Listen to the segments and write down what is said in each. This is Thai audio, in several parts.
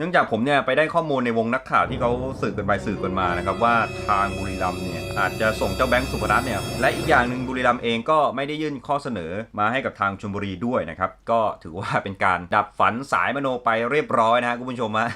เนื่องจากผมเนี่ยไปได้ข้อมูลในวงนักข่าวที่เขาสืบกันไปสืบกันมานะครับว่าทางบุรีรัมเนี่ยอาจจะส่งเจ้าแบงค์สุพนัทเนี่ยและอีกอย่างหนึ่งบุรีรัมเองก็ไม่ได้ยื่นข้อเสนอมาให้กับทางชลบุรีด้วยนะครับก็ถือว่าเป็นการดับฝันสายมโนไปเรียบร้อยนะฮะคุณผู้ชมฮะ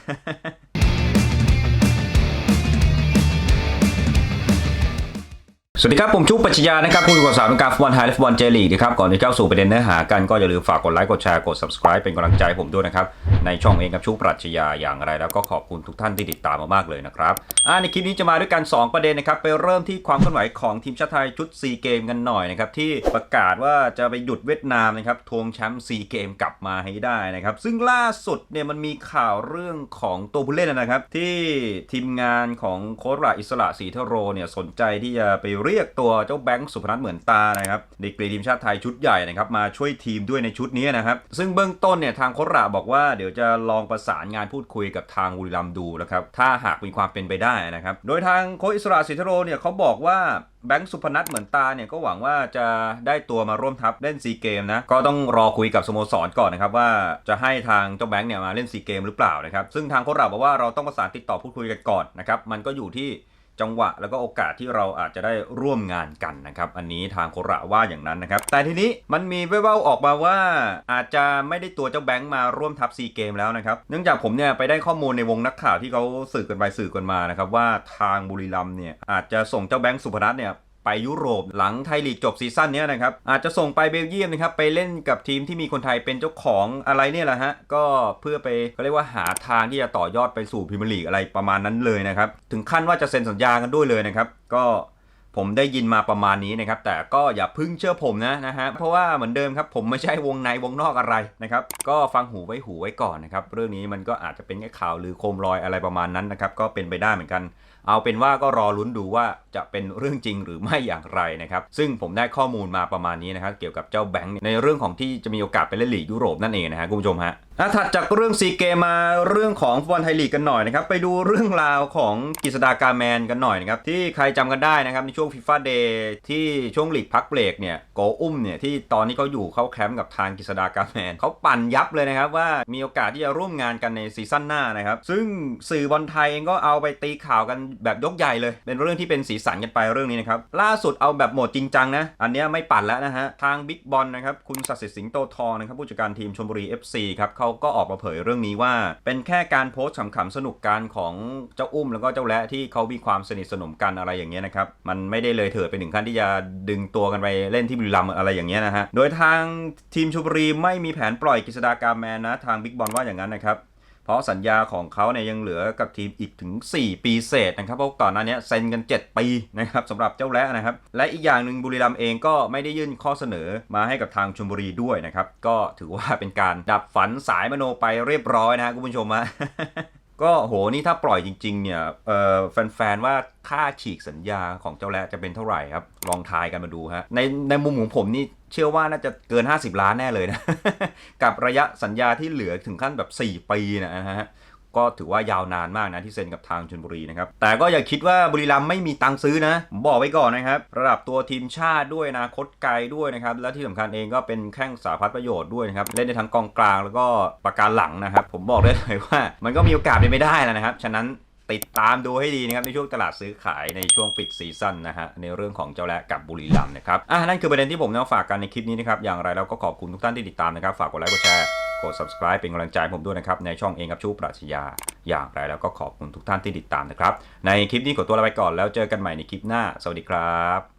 สวัสดีครับ ผมชุบปัชญานะครับผู้อยู่กับสามการฟุตบอลไทยและฟุตบอลเจลีกนะครับก่อนที่เข้าสู่ประเด็นเนื้อหากันก็อย่าลืมฝากกดไลค์กดแชร์กด subscribe เป็นกำลังใจผมด้วยนะครับ ในช่องเองกับชุบปัชญาอย่างไร แล้วก็ขอบคุณทุกท่านที่ติดตามมามากเลยนะครับอ่าในคลิปนี้จะมาด้วยกัน 2 ประเด็นนะครับ ไปเริ่มที่ความเคลื่อนไหวของทีมชาติไทยชุด 4 เกมกันหน่อยนะครับที่ประกาศว่าจะไปหยุดเวียดนามนะครับทวงแชมป์ 4 เกมกลับมาให้ได้นะครับซึ่งล่าสุดเนี่ยมันมีข่าวเรื่องของตัวผู้เล่นนะครับที่ทีมงานของโค้ชอิสระศรีเทโรเนี่ยสนใจที่จะไปเรีียกตัวเจ้าแบงค์สุพนัทเหมือนตานะครับดีกรีทีมชาติไทยชุดใหญ่นะครับมาช่วยทีมด้วยในชุดนี้นะครับ ซึ่งเบื้องต้นเนี่ยทางโค้ชระบอกว่าเดี๋ยวจะลองประสานงานพูดคุยกับทางบุรีรัมดูนะครับถ้าหากมีความเป็นไปได้นะครับโดยทางโค้ชอิสระศรีเทโรเนี่ยเขาบอกว่าแบงค์สุพนัทเหมือนตาเนี่ยก็หวังว่าจะได้ตัวมาร่วมทัพเล่นซีเกมนะก็ต้องรอคุยกับสโมสรก่อนนะครับว่าจะให้ทางเจ้าแบงค์เนี่ยมาเล่นซีเกมหรือเปล่านะครับซึ่งทางโค้ชเราบอกว่าเราต้องประสานติดต่อพูดคุยกันก่อนนะครับมันก็อยู่ที่ จังหวะแล้วก็โอกาสที่เราอาจจะได้ร่วมงานกันนะครับ อันนี้ทางโคระว่าอย่างนั้นนะครับ แต่ทีนี้มันมีแว่วๆออกมาว่า อาจจะไม่ได้ตัวเจ้าแบงค์มาร่วมทัพซีเกมแล้วนะครับ เนื่องจากผมเนี่ยไปได้ข้อมูลในวงนักข่าวที่เขาสื่อกันไปสื่อกันมานะครับว่าทางบุรีรัมเนี่ยอาจจะส่งเจ้าแบงค์สุพนัทเนี่ย ไปยุโรปหลังไทยลีกจบซีซั่นนี้นะครับ อาจจะส่งไปเบลเยียมนะครับ ไปเล่นกับทีมที่มีคนไทยเป็นเจ้าของอะไรเนี่ยแหละฮะ ก็เพื่อไปเขาเรียกว่าหาทางที่จะต่อยอดไปสู่พรีเมียร์ลีกอะไรประมาณนั้นเลยนะครับ ถึงขั้นว่าจะเซ็นสัญญากันด้วยเลยนะครับ ก็ ผมได้ยินมาประมาณนี้นะครับ แต่ก็อย่าพึ่งเชื่อผมนะนะฮะเพราะว่าเหมือนเดิมครับผมไม่ใช่วงในวงนอกอะไรนะครับ ก็ฟังหูไว้หูไว้ก่อนนะครับเรื่องนี้มันก็อาจจะเป็นแค่ข่าวหรือโคมลอยอะไรประมาณนั้นนะครับก็เป็นไปได้เหมือนกัน เอาเป็นว่าก็รอลุ้นดูว่าจะเป็นเรื่องจริงหรือไม่อย่างไรนะครับ ซึ่งผมได้ข้อมูลมาประมาณนี้นะครับเกี่ยวกับเจ้าแบงค์ในเรื่องของที่จะมีโอกาสไปเล่นลีกยุโรปนั่นเองนะฮะคุณผู้ชมฮะอะถัดจากเรื่องซีเกมมาเรื่องของฟุตบอลไทยลีกกันหน่อยนะครับไปดูเรื่องราวของกฤษดากาแมนกันหน่อยนะครับที่ใครจำกันได้นะครับในช่วงฟีฟ่าเดย์ที่ช่วงหลีกพักเบรกเนี่ยโกอุ้มเนี่ยที่ตอนนี้เขาอยู่เข้าแคมป์กับทางกฤษดากาแมนเขาปั่นยับเลยนะครับว่ามีโอกาสที่จะร่วมงานกันในซีซั่นหน้านะครับ ซึ่งสื่อบอลไทยเองก็เอาไปตีข่าวกันแบบยกใหญ่เลย เป็นเรื่องที่เป็นสีสันกันไปเรื่องนี้นะครับ ล่าสุดเอาแบบโหมดจริงจังนะ อันนี้ไม่ปั่นแล้วนะฮะ ทางบิ๊กบอลนะครับ คุณศักดิ์สิทธิ์สิงโตทองนะครับ ผู้จัดการทีมชลบุรี FC ครับเขาก็ออกมาเผยเรื่องนี้ว่า เป็นแค่การโพสต์ขำๆสนุกกันของเจ้าอุ้มแล้วก็เจ้าและที่เขามีความสนิทสนมกันอะไรอย่างเงี้ยนะครับมันไม่ได้เลยเถิดไปถึงขั้นที่จะดึงตัวกันไปเล่นที่บุรีรัมย์อะไรอย่างเงี้ยนะฮะ โดยทางทีมชลบุรีไม่มีแผนปล่อยกฤษดากาแมนนะ ทางบิ๊กบอลว่าอย่างนั้นนะครับเพราะสัญญาของเขาเนี่ยยังเหลือกับทีมอีกถึง 4 ปีเศษนะครับเพราะก่อนหน้านี้เซ็นกัน 7 ปีนะครับสำหรับเจ้าและนะครับ และอีกอย่างหนึ่งบุรีรัมย์เองก็ไม่ได้ยื่นข้อเสนอมาให้กับทางชลบุรีด้วยนะครับ ก็ถือว่าเป็นการดับฝันสายมโนไปเรียบร้อยนะฮะคุณผู้ชมฮะ ก็โหนี่ถ้าปล่อยจริง ๆ เนี่ยเอ่อแฟนๆว่าค่าฉีกสัญญาของเจ้าแระจะเป็นเท่าไหร่ครับ ลองทายกันมาดูฮะในในมุมของผมนี่เชื่อว่าน่าจะเกิน 50 ล้านแน่เลยนะ กับระยะสัญญาที่เหลือถึงขั้นแบบ 4 ปีนะฮะ ก็ถือว่ายาวนานมากนะที่เซ็นกับทางชนบุรีนะครับ แต่ก็อย่าคิดว่าบุรีรัมย์ไม่มีตังซื้อนะผมบอกไว้ก่อนนะครับ ระดับตัวทีมชาติด้วยนะคตไกลด้วยนะครับ และที่สำคัญเองก็เป็นแข้งสาพัดประโยชน์ด้วยนะครับ เล่นในทั้งกองกลางแล้วก็ประการหลังนะครับ ผมบอกได้เลยว่า มันก็มีโอกาสเป็นไม่ได้แล้วนะครับ ฉะนั้น ติดตามดูให้ดีนะครับในช่วงตลาดซื้อขายในช่วงปิดซีซั่นนะฮะในเรื่องของเจ้าและกับบุรีรัมย์นะครับอะนั่นคือประเด็นที่ผมนำมาฝากกันในคลิปนี้นะครับอย่างไรแล้วก็ขอบคุณทุกท่านที่ติดตามนะครับฝากกดไลค์กดแชร์กด subscribe เป็นกำลังใจผมด้วยนะครับในช่องเองกับชูปรัชญาอย่างไรแล้วก็ขอบคุณทุกท่านที่ติดตามนะครับในคลิปนี้ขอตัวลาไปก่อนแล้วเจอกันใหม่ในคลิปหน้า สวัสดีครับ